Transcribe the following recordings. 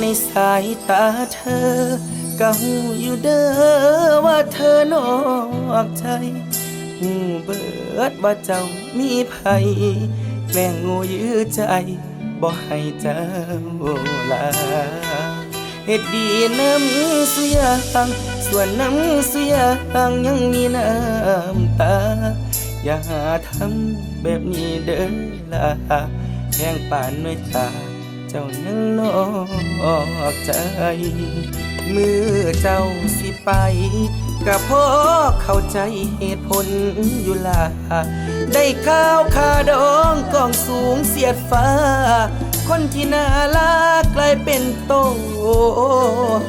ในสายตาเธอ ก็หูอยู่เด้อว่าเธอนอกใจหูเบิดว่าเจ้ามีภัยแกล้งงูยื้อใจบ่ให้เจ้าลาเฮ็ดดีน้ำเสียงส่วนน้ำเสียงยังมีน้ำตา อย่าหาทำแบบนี้เด้อละแพงป่านน้อยตา เจ้ายังนอกใจ มือเจ้าสิไปกับพ่อเข้าใจเหตุผลอยู่ล่ะได้ข้าวคาดองกองสูงเสียดฟ้า คนที่น่ารักกลายเป็นโต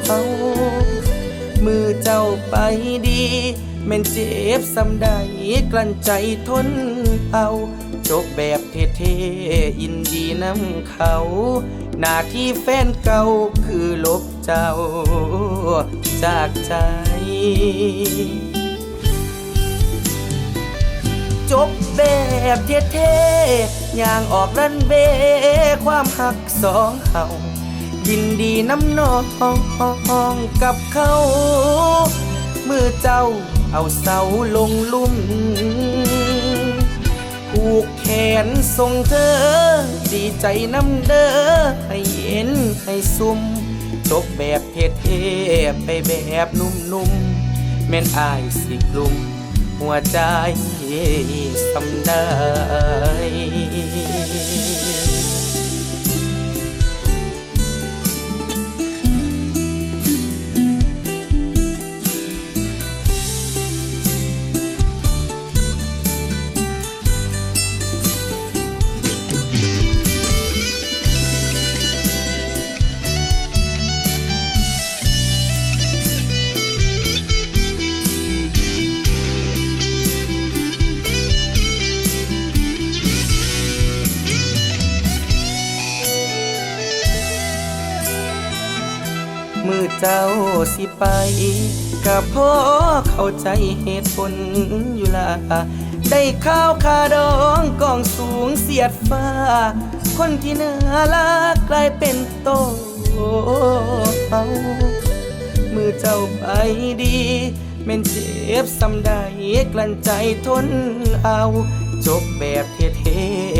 เฮามือเจ้าไปดีแม่นเจ็บสำใดกลั้นใจทนเอาจบแบบเท่ๆอินดีน้ำเขา หน้าที่แฟนเก่าคือลบเจ้า จากใจ จบแบบเท่ๆอย่างออกรันเวย์ความหักสองเฮายินดีน้ำนองกับเขา มือเจ้า เอาเสาลงลุ่มผูกแขนส่งเธอ ดีใจน้ำเด้อให้เย็นให้ซุ่มจบแบบเท่ๆไปแบบนุ่มๆแม่นอายสิกลุ่มหัวใจสำได้ มือเจ้าสิไปกับพ่อเข้าใจเหตุผลอยู่ละได้ข้าวคาดองกองสูงเสียดฟ้า คนที่เน่ารักกลายเป็นโตเฮามือเจ้าไปดีแม่นเจ็บสำใดกลั้นใจทนเอา จบแบบเท่ๆยิ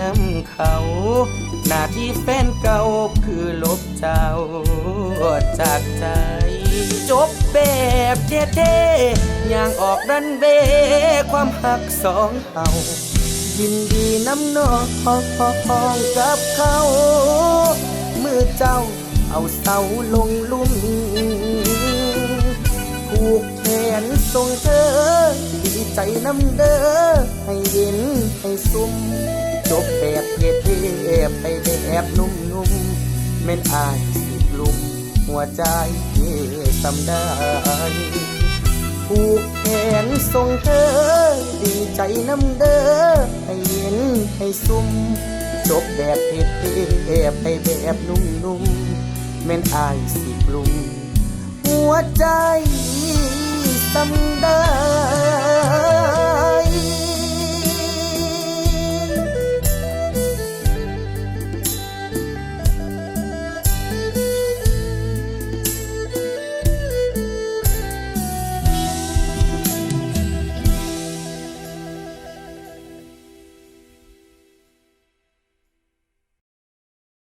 น้ำเขาหน้าที่แฟนเก่าคือลบเจ้าจากใจ จบแบบเท่ๆอย่างออกรันเวย์ความหักสองเฮายินดีน้ำนองกับเขา มือเจ้าเอาเสาลงลุ่มผูกแขนส่งเธอดีใจน้ำเด้อให้เย็นให้ซุ่ม จบแบบเท่ๆไปแบบนุ่มๆแม่นอายสิกลุ่มหัวใจสำได้ผูกแขนส่งเธอ ดีใจน้ำเด้อให้เย็นให้ซุ่มจบแบบเท่ๆไปแบบนุ่มๆแม่นอายสิกลุ่มหัวใจสำได